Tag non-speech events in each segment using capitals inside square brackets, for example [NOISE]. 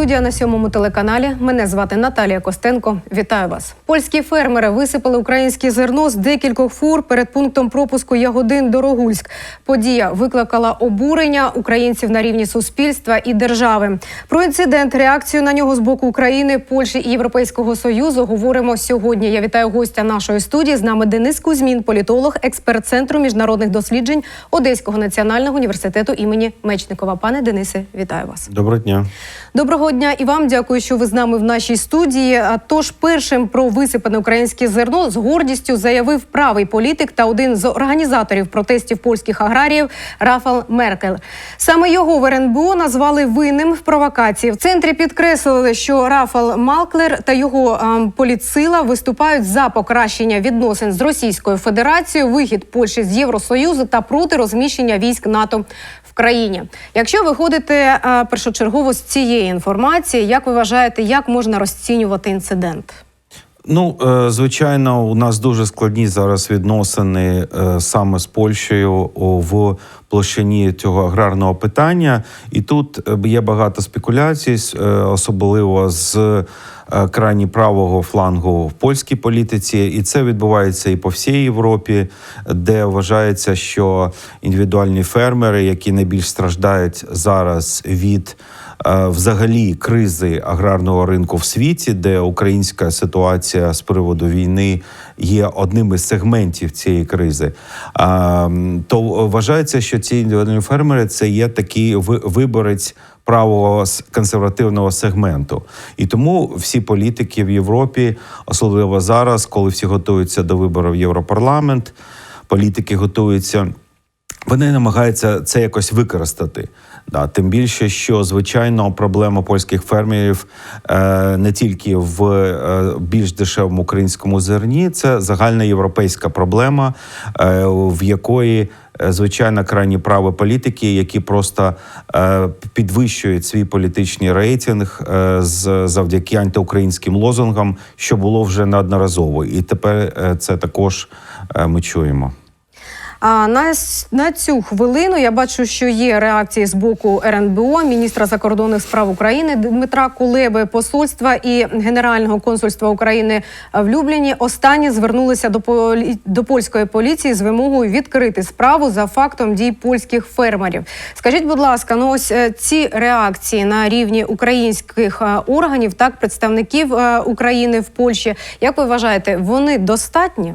Студія на сьомому телеканалі. Мене звати Наталія Костенко. Вітаю вас. Польські фермери висипали українське зерно з декількох фур перед пунктом пропуску Ягодин Дорогульськ. Подія викликала обурення українців на рівні суспільства і держави. Про інцидент, реакцію на нього з боку України, Польщі і Європейського союзу говоримо сьогодні. Я вітаю гостя нашої студії. З нами Денис Кузьмін, політолог, експерт центру міжнародних досліджень Одеського національного університету імені Мечникова. Пане Денисе, вітаю вас. Доброго дня. Доброго дня і вам дякую, що ви з нами в нашій студії. А Тож першим про висипане українське зерно з гордістю заявив правий політик та один з організаторів протестів польських аграріїв Рафал Меркель. Саме його в РНБО назвали винним в провокації. В центрі підкреслили, що Рафал Малклер та його ем, політсила виступають за покращення відносин з Російською Федерацією, вихід Польщі з Євросоюзу та проти розміщення військ НАТО в країні. Якщо виходите е, першочергово з цієї інформації, як ви вважаєте, як можна розцінювати інцидент? Ну, е, звичайно, у нас дуже складні зараз відносини е, саме з Польщею в площині цього аграрного питання, і тут є багато спекуляцій, особливо з е, крайні правого флангу в польській політиці, і це відбувається і по всій Європі, де вважається, що індивідуальні фермери, які найбільш страждають зараз від е, взагалі кризи аграрного ринку в світі, де українська ситуація з приводу війни є одним із сегментів цієї кризи, то вважається, що ці індивідуальні фермери це є такий ви- виборець правого консервативного сегменту. І тому всі політики в Європі, особливо зараз, коли всі готуються до виборів в Європарламент, політики готуються. Вони намагаються це якось використати. Да, тим більше, що звичайно проблема польських фермерів е, не тільки в е, більш дешевому українському зерні, це загальна європейська проблема, е, в якої е, звичайно крайні праві політики, які просто е, підвищують свій політичний рейтинг е, з завдяки антиукраїнським лозунгам, що було вже неодноразово, і тепер е, це також е, ми чуємо. А на, на цю хвилину я бачу, що є реакції з боку РНБО, міністра закордонних справ України Дмитра Кулеби, посольства і Генерального консульства України в Любліні. Останні звернулися до полі... до польської поліції з вимогою відкрити справу за фактом дій польських фермерів. Скажіть, будь ласка, ну ось е, ці реакції на рівні українських е, органів, так представників е, України в Польщі. Як ви вважаєте, вони достатні?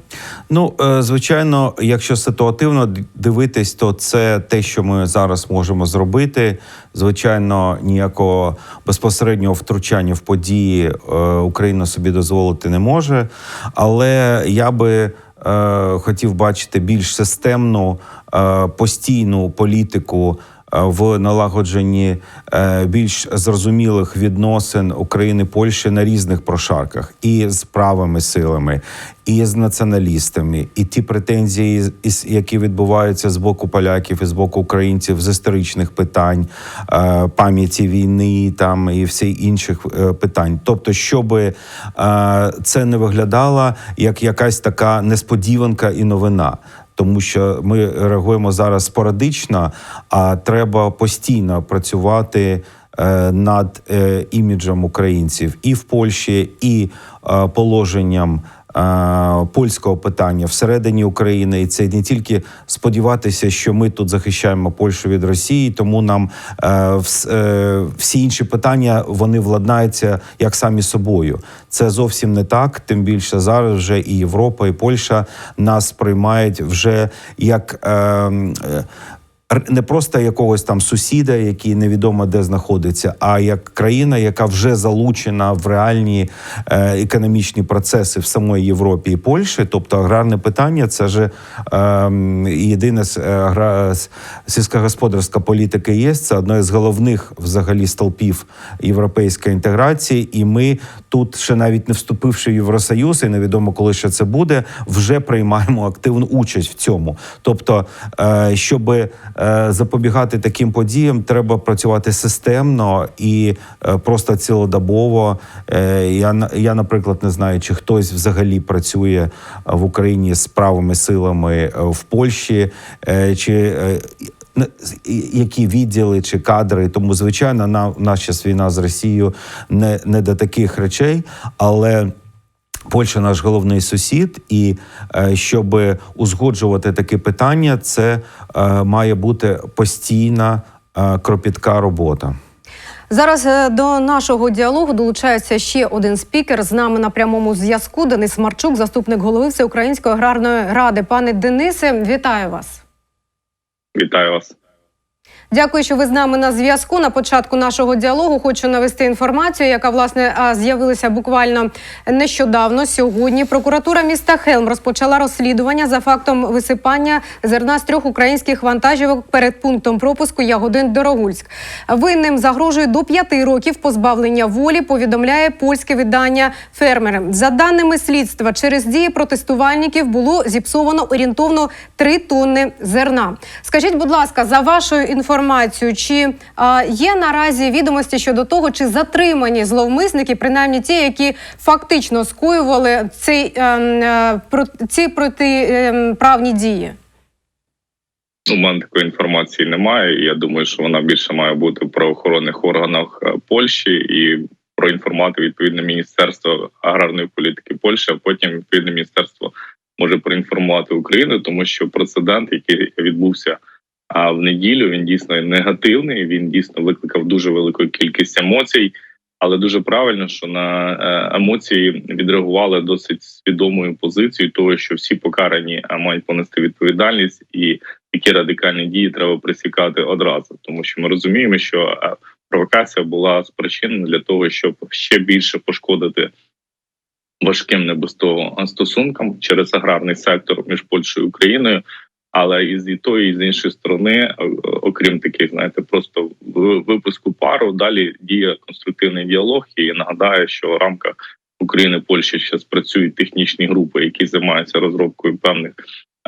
Ну, звичайно, якщо ситуативно д- дивитись, то це те, що ми зараз можемо зробити. Звичайно, ніякого безпосереднього втручання в події е, Україна собі дозволити не може. Але я би е, хотів бачити більш системну, е, постійну політику. Е, В налагодженні е, більш зрозумілих відносин України Польщі на різних прошарках, і з правими силами, і з націоналістами, і ті претензії, які відбуваються з боку поляків і з боку українців з історичних питань, е, пам'яті війни там і всіх інших питань. Тобто, щоб це не виглядало як якась така несподіванка і новина. Тому що ми реагуємо зараз спорадично, а треба постійно працювати е, над е, іміджем українців і в Польщі, і е, положенням польського питання всередині України. І це не тільки сподіватися, що ми тут захищаємо Польщу від Росії, тому нам е, е, всі інші питання вони владнаються як самі собою. Це зовсім не так. Тим більше зараз вже і Європа, і Польща нас приймають вже як. Не просто якогось там сусіда, який невідомо де знаходиться, а як країна, яка вже залучена в реальні е, економічні процеси в самої Європі і Польщі. Тобто аграрне питання це ж е, м, єдине з, е, сільськогосподарська політика є. Це одне з головних взагалі столпів європейської інтеграції. І ми тут, ще навіть не вступивши в Євросоюз, і невідомо коли ще це буде, вже приймаємо активну участь в цьому. Тобто, е, щоб е, запобігати таким подіям, треба працювати системно і е, просто цілодобово. Я я, наприклад, не знаю, чи хтось взагалі працює в Україні з правими силами в Польщі, чи які відділи чи кадри. Тому, звичайно, на нас війна з Росією не, не до таких речей, але. Польща наш головний сусід, і е, щоб узгоджувати такі питання, це е, має бути постійна е, кропітка робота. Зараз до нашого діалогу долучається ще один спікер. З нами на прямому зв'язку Денис Марчук, заступник голови Всеукраїнської аграрної ради. Пане Денисе, вітаю вас. Вітаю вас. Дякую, що ви з нами на зв'язку. На початку нашого діалогу хочу навести інформацію, яка власне з'явилася буквально нещодавно. Сьогодні прокуратура міста Хелм розпочала розслідування за фактом висипання зерна з трьох українських вантажівок перед пунктом пропуску Ягодин Дорогульськ. Винним загрожує до п'яти років позбавлення волі. Повідомляє польське видання фермери. За даними слідства, через дії протестувальників було зіпсовано орієнтовно 3 тонни зерна. Скажіть, будь ласка, за вашою інформацією, чи а, є наразі відомості щодо того, чи затримані зловмисники, принаймні ті, які фактично скоювали цей, ем, е, про, ці протиправні дії? У мене такої інформації немає. Я думаю, що вона більше має бути в правоохоронних органах е, Польщі і проінформувати відповідне міністерство аграрної політики Польщі. А потім відповідне міністерство може проінформувати Україну, тому що прецедент, який відбувся а, в неділю, він дійсно негативний. Він дійсно викликав дуже велику кількість емоцій. Але дуже правильно, що на е, емоції відреагували досить свідомою позицією, того що всі покарані мають понести відповідальність, і такі радикальні дії треба присікати одразу, тому що ми розуміємо, що е, провокація була спричинена для того, щоб ще більше пошкодити важким не стосункам через аграрний сектор між Польщею і Україною. Але і з тої, і з іншої сторони, окрім таких, знаєте, просто в- випуску пару далі діє конструктивний діалог. І нагадаю, що в рамках України Польщі ще працюють технічні групи, які займаються розробкою певних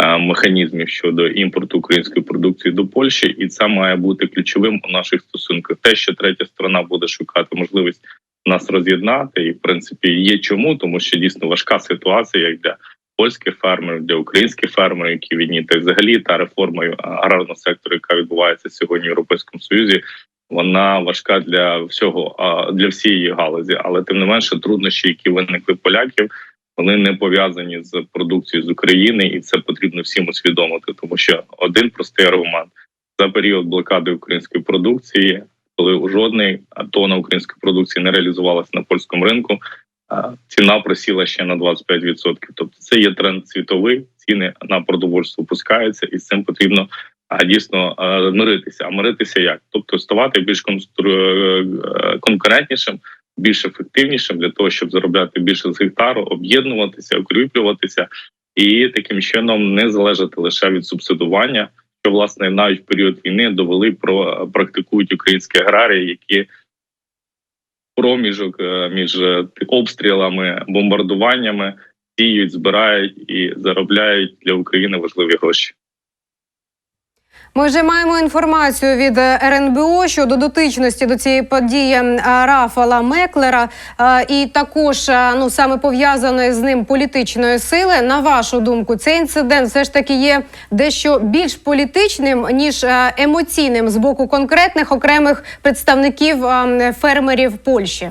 е, механізмів щодо імпорту української продукції до Польщі, і це має бути ключовим у наших стосунках. Те, що третя сторона буде шукати можливість нас роз'єднати, і в принципі є чому, тому що дійсно важка ситуація, як для польських фермерів, для українських фермерів, які війні, та взагалі та реформа аграрного сектору, яка відбувається сьогодні в Європейському Союзі. Вона важка для всього для всієї галузі, але тим не менше труднощі, які виникли поляків, вони не пов'язані з продукцією з України, і це потрібно всім усвідомити, тому що один простий аргумент за період блокади української продукції, коли жодний тонна української продукції не реалізувалася на польському ринку, ціна просіла ще на 25%. Тобто, це є тренд світовий. Ціни на продовольство опускаються, і з цим потрібно дійсно миритися. А миритися як? Тобто ставати більш констру... е, конкурентнішим, більш ефективнішим для того, щоб заробляти більше з гектару, об'єднуватися, укріплюватися і таким чином не залежати лише від субсидування, що власне навіть в період війни довели про практикують українські аграрії, які проміжок е, між е, обстрілами, бомбардуваннями сіють, збирають і заробляють для України важливі гроші. Ми вже маємо інформацію від е, РНБО щодо дотичності до цієї події е, Рафала Меклера, е, і також ну саме пов'язаної з ним політичної сили. На вашу думку, цей інцидент все ж таки є дещо більш політичним ніж емоційним з боку конкретних окремих представників фермерів Польщі.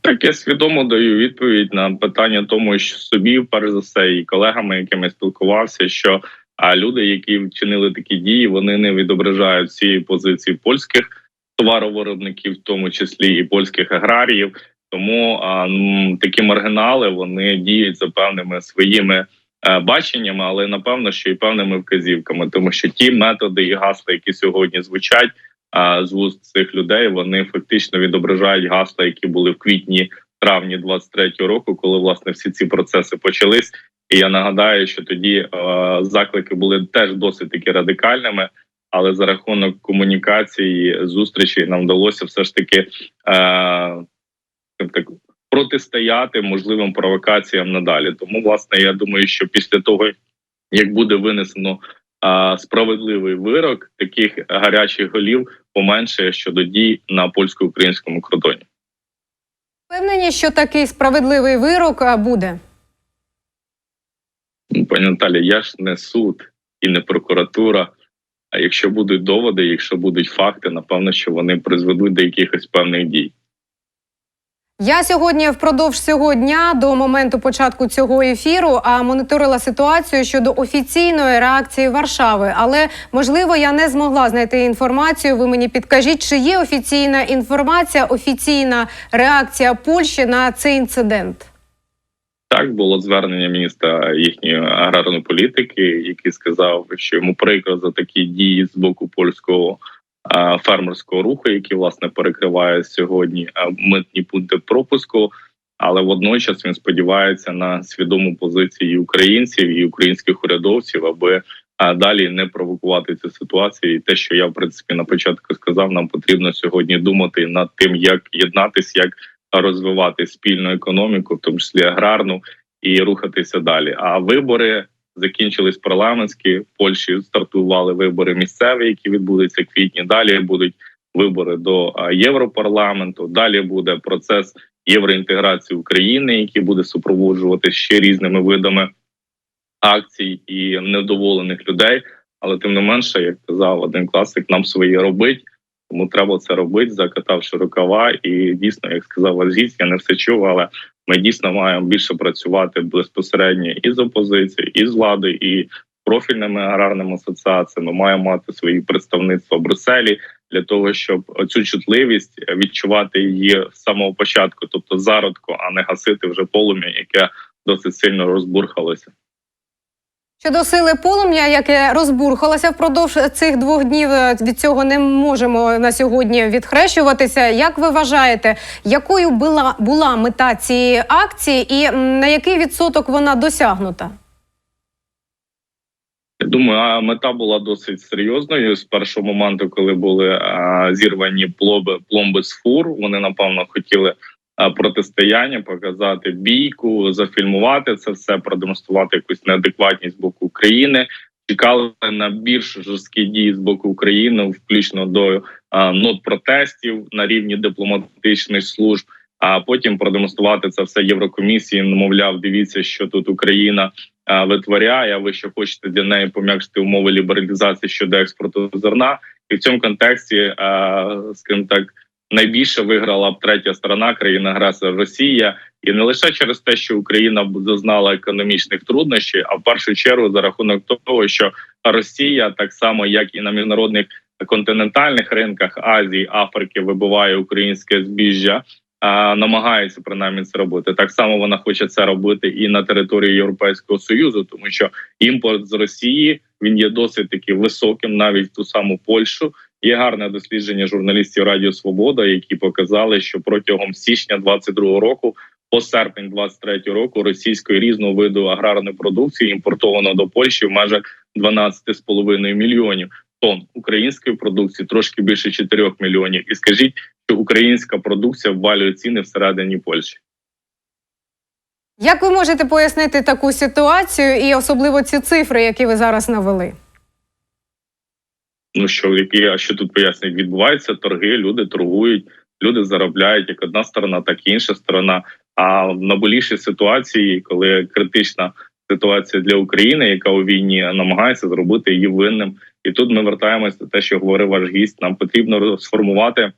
Так, я свідомо даю відповідь на питання тому, що собі, перш за все, і колегами, якими спілкувався, що а люди, які вчинили такі дії, вони не відображають цієї позиції польських товаровиробників, в тому числі і польських аграріїв. Тому а, такі маргінали вони діють за певними своїми е, баченнями, але напевно, що і певними вказівками, тому що ті методи і гасла, які сьогодні звучать а, з вуст цих людей, вони фактично відображають гасла, які були в квітні. Травні 23-го року, коли власне всі ці процеси почались, і я нагадаю, що тоді е, заклики були теж досить таки радикальними, але за рахунок комунікації зустрічей нам вдалося все ж таки е, так, протистояти можливим провокаціям надалі. Тому, власне, я думаю, що після того як буде винесено е, справедливий вирок, таких гарячих голів поменшає щодо дій на польсько-українському кордоні. Впевнені, що такий справедливий вирок буде. Ну, Пані Наталі, я ж не суд і не прокуратура. А якщо будуть доводи, якщо будуть факти, напевно, що вони призведуть до якихось певних дій. Я сьогодні впродовж цього дня до моменту початку цього ефіру а моніторила ситуацію щодо офіційної реакції Варшави. Але можливо я не змогла знайти інформацію. Ви мені підкажіть, чи є офіційна інформація, офіційна реакція Польщі на цей інцидент? Так було звернення міністра їхньої аграрної політики, який сказав, що йому прикро за такі дії з боку польського фермерського руху, який власне перекриває сьогодні митні пункти пропуску. Але водночас він сподівається на свідому позицію українців і українських урядовців, аби далі не провокувати цю ситуацію. І те, що я в принципі на початку сказав, нам потрібно сьогодні думати над тим, як єднатись, як розвивати спільну економіку, в тому числі аграрну, і рухатися далі. А вибори закінчились парламентські в Польщі. Стартували вибори місцеві, які відбудуться в квітні. Далі будуть вибори до Європарламенту. Далі буде процес євроінтеграції України, який буде супроводжувати ще різними видами акцій і невдоволених людей. Але тим не менше, як казав один класик, нам своє робить. Тому треба це робити, закатавши рукава. І дійсно, як сказав Вазгіць, я не все чув, але ми дійсно маємо більше працювати безпосередньо і з опозицією, і з влади, і профільними аграрними асоціаціями. Маємо мати свої представництва в Брюсселі для того, щоб цю чутливість відчувати її з самого початку, тобто зародку, а не гасити вже полум'я, яке досить сильно розбурхалося. Щодо сили полум'я, яке розбурхалося впродовж цих двох днів, е, від цього не можемо на сьогодні відхрещуватися. Як ви вважаєте, якою була була мета цієї акції, і на який відсоток вона досягнута? Я думаю, а мета була досить серйозною з першого моменту, коли були а, зірвані пломби, пломби з фур. Вони напевно хотіли протистояння, показати бійку, зафільмувати це все, продемонструвати якусь неадекватність з боку України. Чекали на більш жорсткі дії з боку України, включно до а, нот протестів на рівні дипломатичних служб. А потім продемонструвати це все Єврокомісії. Мовляв, дивіться, що тут Україна а, витворяє. Ви що хочете для неї пом'якшити умови лібералізації щодо експорту зерна, і в цьому контексті, а, скажімо так, найбільше виграла б третя сторона країна агресор Росія, і не лише через те, що Україна зазнала економічних труднощів, а в першу чергу за рахунок того, що Росія, так само як і на міжнародних континентальних ринках Азії, Африки, вибиває українське збіжжя. А, намагається принаймні це робити так само. Вона хоче це робити і на території Європейського союзу, тому що імпорт з Росії він є досить таки високим, навіть ту саму Польщу. Є гарне дослідження журналістів Радіо Свобода, які показали, що протягом січня 22 року, по серпень 23 року, російської різного виду аграрної продукції імпортовано до Польщі в межах 12,5 мільйонів тонн української продукції, трошки більше 4 мільйонів. І скажіть, що українська продукція ввалює ціни всередині Польщі. Як ви можете пояснити таку ситуацію і особливо ці цифри, які ви зараз навели? Ну що які а що тут пояснюють? Відбуваються торги, люди торгують, люди заробляють як одна сторона, так і інша сторона. А в наболішій ситуації, коли критична ситуація для України, яка у війні намагається зробити її винним, і тут ми вертаємося до те, що говорив ваш гість. Нам потрібно сформувати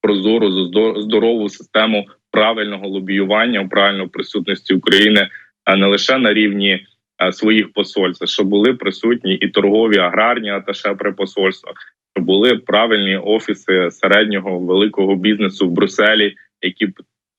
прозору здо- здорову систему правильного лобіювання, правильної присутності України, а не лише на рівні своїх посольств, щоб були присутні і торгові аграрні аташе при посольствах, щоб були правильні офіси середнього великого бізнесу в Брюсселі, які б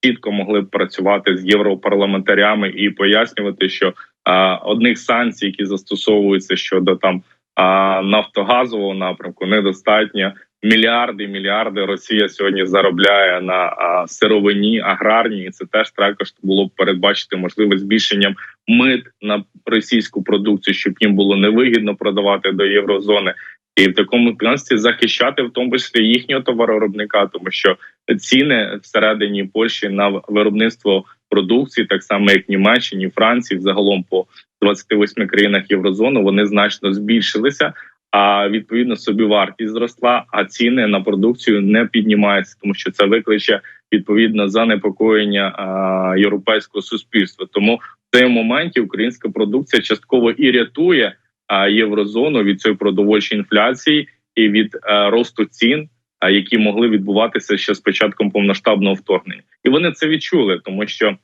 чітко могли б працювати з європарламентарями і пояснювати, що а, одних санкцій, які застосовуються щодо там а, нафтогазового напрямку, недостатньо. Мільярди, мільярди Росія сьогодні заробляє на сировині аграрній, і це теж також було б передбачити можливість збільшенням мит на російську продукцію, щоб їм було невигідно продавати до єврозони, і в такому контексті захищати в тому числі їхнього товаровиробника, тому що ціни всередині Польщі на виробництво продукції, так само як Німеччині, Франції, загалом по 28 країнах єврозони, вони значно збільшилися. А відповідно собівартість зросла, а ціни на продукцію не піднімаються, тому що це викличе відповідно занепокоєння а, європейського суспільства. Тому в цьому моменті українська продукція частково і рятує е, єврозону від цієї продовольчої інфляції і від е, росту цін, е, які могли відбуватися ще з початком повноштабного вторгнення, і вони це відчули, тому що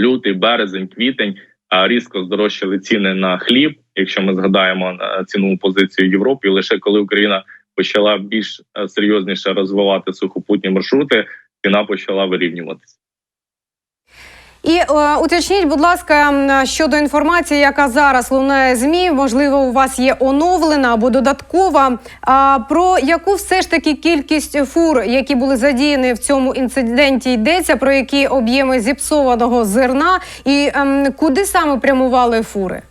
лютий, березень, квітень а, різко здорожчали ціни на хліб. Якщо ми згадаємо на цінову позицію в Європі, лише коли Україна почала більш е, серйозніше розвивати сухопутні маршрути, ціна почала вирівнюватися. І е, уточніть, будь ласка, щодо інформації, яка зараз лунає змі, можливо, у вас є оновлена або додаткова. А про яку все ж таки кількість фур, які були задіяні в цьому інциденті, йдеться про які об'єми зіпсованого зерна, і ем, куди саме прямували фури?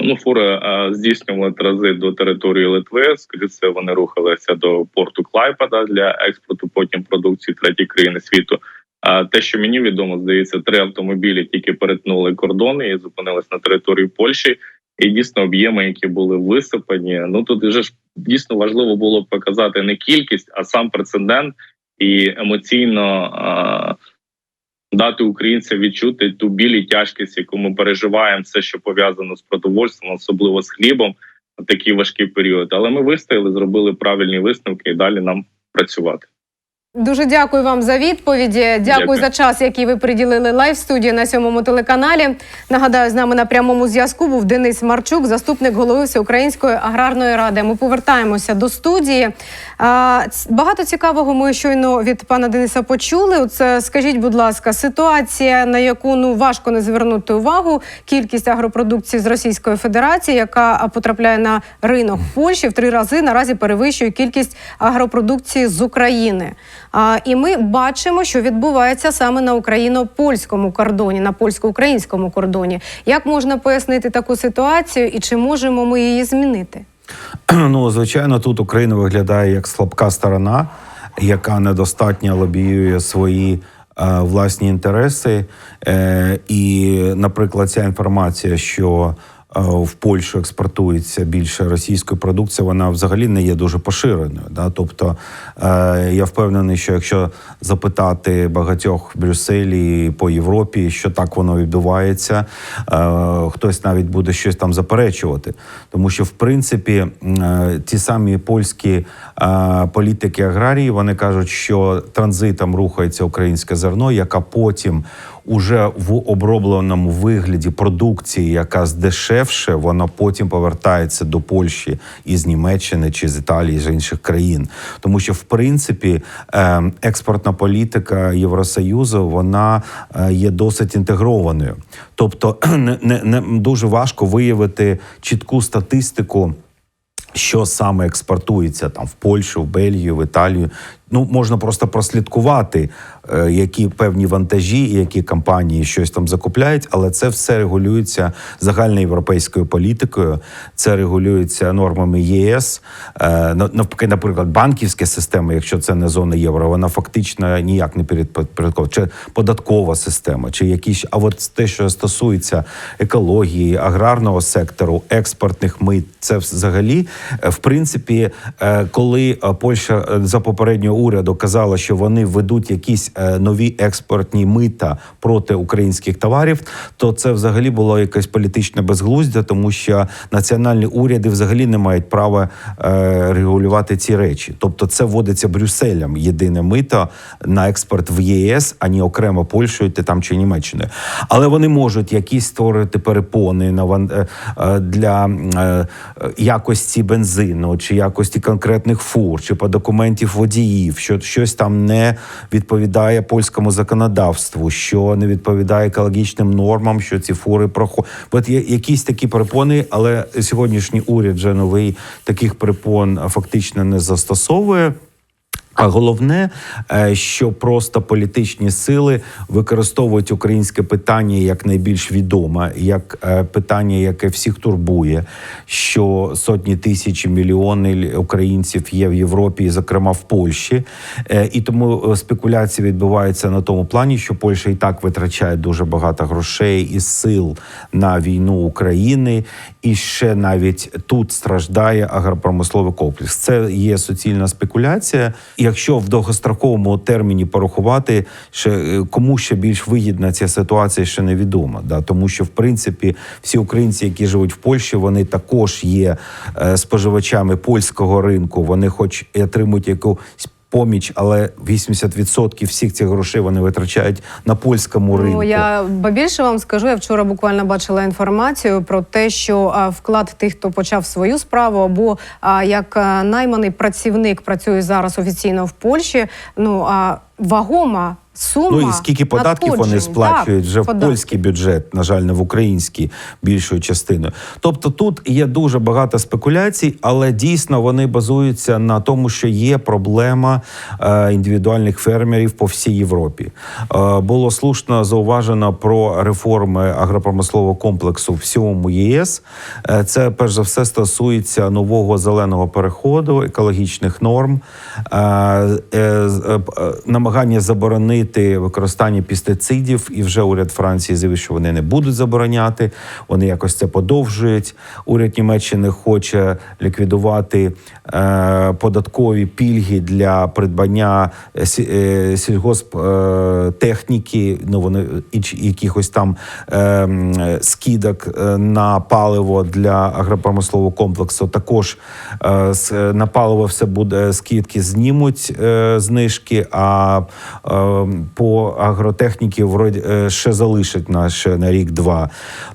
Ну, фури здійснювали транзит до території Литви. Скоріше вони рухалися до порту Клайпеда для експорту потім продукції третій країни світу. А те, що мені відомо, здається, три автомобілі тільки перетнули кордони і зупинились на території Польщі. І дійсно об'єми, які були висипані. Ну тут вже ж дійсно важливо було показати не кількість, а сам прецедент і емоційно а, дати українцям відчути ту білі тяжкість, яку ми переживаємо, все, що пов'язано з продовольством, особливо з хлібом, такий важкий період. Але ми вистояли, зробили правильні висновки і далі нам працювати. Дуже дякую вам за відповіді. Дякую, Дякую. за час, який ви приділили лайв студії на сьомому телеканалі. Нагадаю, з нами на прямому зв'язку був Денис Марчук, заступник голови Всеукраїнської аграрної ради. Ми повертаємося до студії. Багато цікавого ми щойно від пана Дениса почули. Оце скажіть, будь ласка, ситуація, на яку ну важко не звернути увагу. Кількість агропродукції з Російської Федерації, яка потрапляє на ринок в Польщі, в три рази наразі перевищує кількість агропродукції з України. А, і ми бачимо, що відбувається саме на україно-польському кордоні, на польсько-українському кордоні. Як можна пояснити таку ситуацію і чи можемо ми її змінити? [CLEARS THROAT] Ну, звичайно, тут Україна виглядає як слабка сторона, яка недостатньо лобіює свої е, власні інтереси. Е, і, наприклад, ця інформація, що в Польщу експортується більше російської продукції, вона взагалі не є дуже поширеною. Да? Тобто е, я впевнений, що якщо запитати багатьох в Брюсселі по Європі, що так воно відбувається, е, хтось навіть буде щось там заперечувати. Тому що, в принципі, е, ті самі польські е, політики аграрії вони кажуть, що транзитом рухається українське зерно, яка потім уже в обробленому вигляді продукції, яка здешевше, вона потім повертається до Польщі із Німеччини чи з Італії, з інших країн. Тому що, в принципі, е, експортна політика Євросоюзу вона е, є досить інтегрованою. Тобто, [CLEARS THROAT] не, не, не дуже важко виявити чітку статистику що саме експортується там в Польщу, в Бельгію, в Італію. Ну можна просто прослідкувати, е, які певні вантажі які компанії щось там закупляють, але це все регулюється загальноєвропейською політикою. Це регулюється нормами ЄС. Е, на- Навпаки, наприклад, банківська система, якщо це не зона євро, вона фактично ніяк не підпорядкована. Чи податкова система, чи якісь. А от те, що стосується екології, аграрного сектору, експортних мит, це взагалі, е, в принципі, коли Польща за попереднього уряду казала, що вони ведуть якісь е, нові експортні мита проти українських товарів, то це взагалі було якесь політичне безглуздя, тому що національні уряди взагалі не мають права е, регулювати ці речі. Тобто, це вводиться Брюсселем єдине мито на експорт в ЄС, ані окремо Польщею там чи Німеччиною. Але вони можуть якісь створити перепони на ван- е, для якості бензину, чи якості конкретних фур, чи по документів водіїв, що щось там не відповідає польському законодавству, що не відповідає екологічним нормам, що ці фури проходять. От є якісь такі перепони, але сьогоднішній уряд вже новий таких перепон фактично не застосовує. А головне, е, що просто політичні сили використовують українське питання як найбільш відоме, як е, питання, яке всіх турбує, що сотні тисяч мільйони українців є в Європі, і, зокрема в Польщі. Е, І тому спекуляції відбуваються на тому плані, що Польща і так витрачає дуже багато грошей і сил на війну України, і ще навіть тут страждає агропромисловий комплекс. Це є суцільна спекуляція. Якщо в довгостроковому терміні порахувати, ще е, кому ще більш вигідна ця ситуація, ще невідомо. Да? Тому що в принципі всі українці, які живуть в Польщі, вони також є е, споживачами польського ринку. Вони, хоч і отримують якусь поміч, але 80% всіх цих грошей вони витрачають на польському ринку. Ну, я ба більше вам скажу. Я вчора буквально бачила інформацію про те, що а, вклад тих, хто почав свою справу, або а, як а, найманий працівник працює зараз офіційно в Польщі. Ну а вагома сума Ну і скільки податків вони сплачують Так, вже в польський бюджет, на жаль, не в український більшою частиною. Тобто тут є дуже багато спекуляцій, але дійсно вони базуються на тому, що є проблема е, індивідуальних фермерів по всій Європі. Е, було слушно зауважено про реформи агропромислового комплексу в всьому ЄС. Е, це перш за все стосується нового зеленого переходу, екологічних норм, е, е, е, е, намагання заборонити використання пестицидів, і вже уряд Франції заявив, що вони не будуть забороняти. Вони якось це подовжують. Уряд Німеччини хоче ліквідувати е, податкові пільги для придбання е, е, сільгосптехніки, ну вони і якихось там е, е, скидок е, на паливо для агропромислового комплексу. Також е, на паливо все буде скидки знімуть е, знижки, а е, по агротехніці вроді е, ще залишить на ще на рік-два.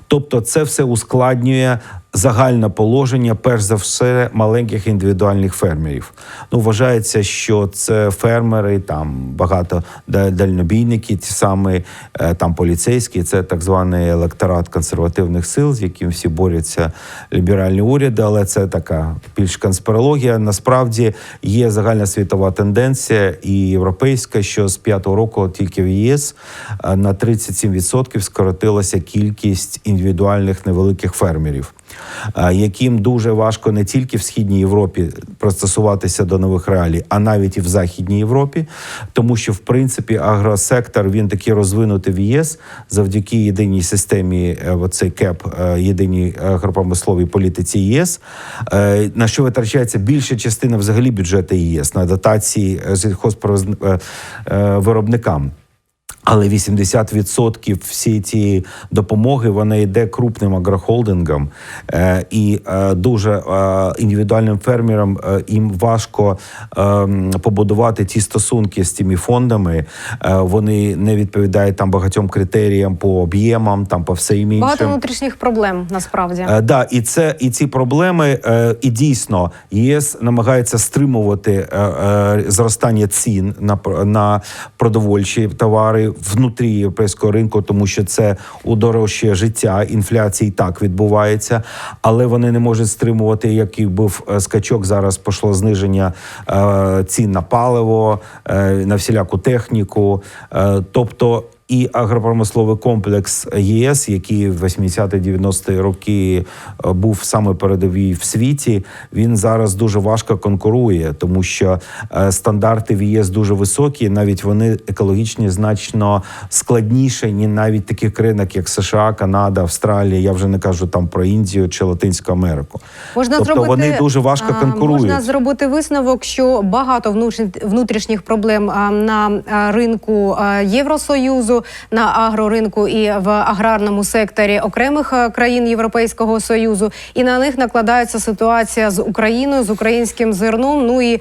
Тобто, це все ускладнює. Загальне положення, перш за все, маленьких індивідуальних фермерів. Ну, вважається, що це фермери, там багато дальнобійники, ті самі е, там поліцейські, це так званий електорат консервативних сил, з яким всі борються ліберальні уряди, але це така більш конспірологія. Насправді є загальна світова тенденція і європейська, що з п'ятого року тільки в ЄС е, на 37% скоротилася кількість індивідуальних невеликих фермерів. Яким дуже важко не тільки в східній Європі пристосуватися до нових реалій, а навіть і в Західній Європі, тому що в принципі агросектор він такий розвинутий в ЄС завдяки єдиній системі е, оцей КЕП, е, єдиній агропромисловій політиці єС, е, на що витрачається більша частина взагалі бюджету ЄС на дотації сільхозвиробникам. Але 80% всієї цієї допомоги вона йде крупним агрохолдингам, е, і е, дуже е, індивідуальним фермерам їм важко побудувати ті стосунки з цими фондами. Вони не відповідають там багатьом критеріям по об'ємам, там по всім іншим. Багато внутрішніх проблем насправді. Да, і це і ці проблеми, і дійсно ЄС намагається стримувати зростання цін на на продовольчі товари внутрі європейського ринку, тому що це удорожче життя, Інфляції так відбувається, але вони не можуть стримувати, який був е, скачок. Зараз пішло зниження е, цін на паливо, е, на всіляку техніку, тобто. І агропромисловий комплекс ЄС, який в 80-90-ті роки е, був саме передовий в світі, він зараз дуже важко конкурує, тому що е, стандарти в ЄС дуже високі. Навіть вони екологічні значно складніші, ні навіть таких країнах, як США, Канада, Австралія. Я вже не кажу там про Індію чи Латинську Америку. Можна тобто зробити вони дуже важко конкурують. Можна зробити висновок, що багато внутрі- внутрішніх проблем на ринку а, На агроринку і в аграрному секторі окремих країн Європейського союзу, і на них накладається ситуація з Україною, з українським зерном. Ну і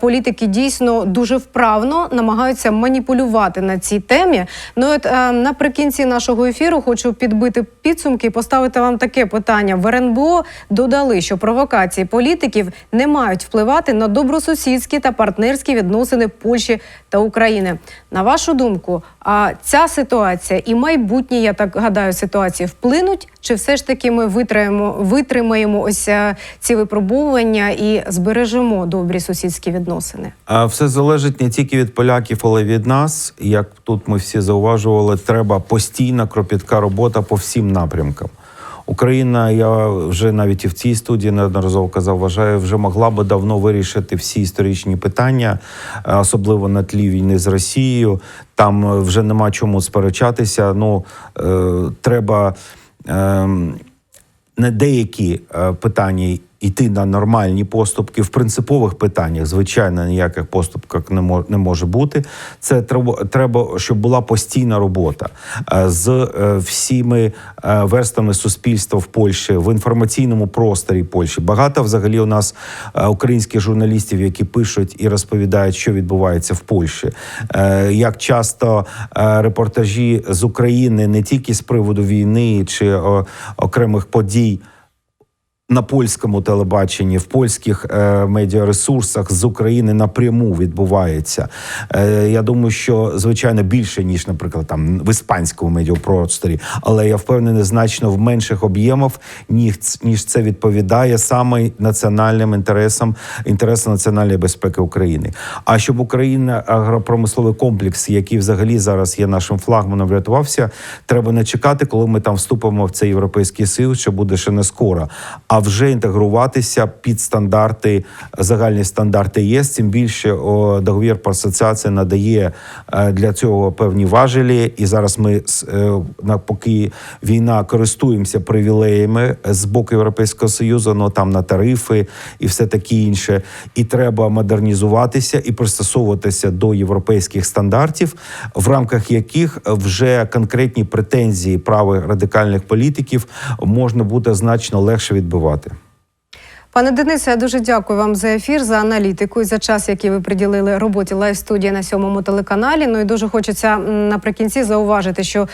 політики дійсно дуже вправно намагаються маніпулювати на цій темі. Ну от наприкінці нашого ефіру хочу підбити підсумки і поставити вам таке питання. В РНБО додали, що провокації політиків не мають впливати на добросусідські та партнерські відносини Польщі та України. На вашу думку, а ця ситуація і майбутні, я так гадаю, ситуації вплинуть, чи все ж таки ми витримаємо, витримаємо ось е, ці випробування і збережемо добрі сусідські відносини? А все залежить не тільки від поляків, але й від нас. Як тут ми всі зауважували, треба постійна кропітка робота по всім напрямкам. Україна, я вже навіть і в цій студії неодноразово казав, вважаю, вже могла би давно вирішити всі історичні питання, е, особливо на тлі війни з Росією. Там е, вже нема чому сперечатися. Ну е, треба. е, не деякі питання йти на нормальні поступки в принципових питаннях. Звичайно, ніяких поступок не мо- не може бути. Це треба, треба, щоб була постійна робота е, з е, всіми е, верстами суспільства в Польщі в інформаційному просторі Польщі. Багато взагалі у нас українських журналістів, які пишуть і розповідають, що відбувається в Польщі. Як часто репортажі з України не тільки з приводу війни чи окремих подій на польському телебаченні, в польських е, медіаресурсах з України напряму відбувається. Е, я думаю, що звичайно більше ніж, наприклад, там в іспанському медіапросторі, але я впевнений, значно в менших об'ємах, ніж, ніж це відповідає саме національним інтересам, інтересам національної безпеки України. А щоб Україна агропромисловий комплекс, який взагалі зараз є нашим флагманом, врятувався, треба не чекати, коли ми там вступимо в цей європейський союз, що буде ще не скоро, а вже інтегруватися під стандарти, загальні стандарти ЄС. Тим більше договір про асоціацію надає е, для цього певні важелі. І зараз ми е, поки війна користуємося привілеями з боку Європейського союзу, ну там на тарифи і все таке інше. І треба модернізуватися і пристосовуватися до європейських стандартів, в рамках яких вже конкретні претензії правих радикальних політиків можна буде значно легше відбивати. Пане Денисе, я дуже дякую вам за ефір, за аналітику і за час, який ви приділили роботі лайв студії на сьомому телеканалі. Ну і дуже хочеться наприкінці зауважити, що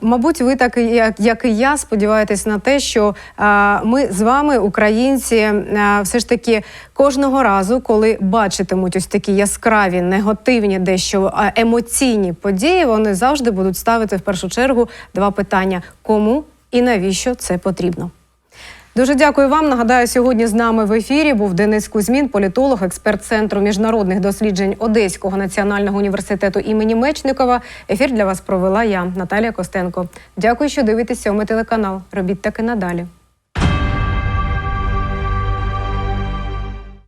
мабуть, ви так як і я сподіваєтесь на те, що ми з вами, українці, все ж таки кожного разу, коли бачитимуть ось такі яскраві, негативні, дещо емоційні події, вони завжди будуть ставити в першу чергу два питання: кому і навіщо це потрібно. Дуже дякую вам. Нагадаю, сьогодні з нами в ефірі був Денис Кузьмін, політолог, експерт центру міжнародних досліджень Одеського національного університету імені Мечникова. Ефір для вас провела я, Наталія Костенко. Дякую, що дивитесь сьомий телеканал. Робіть таки надалі.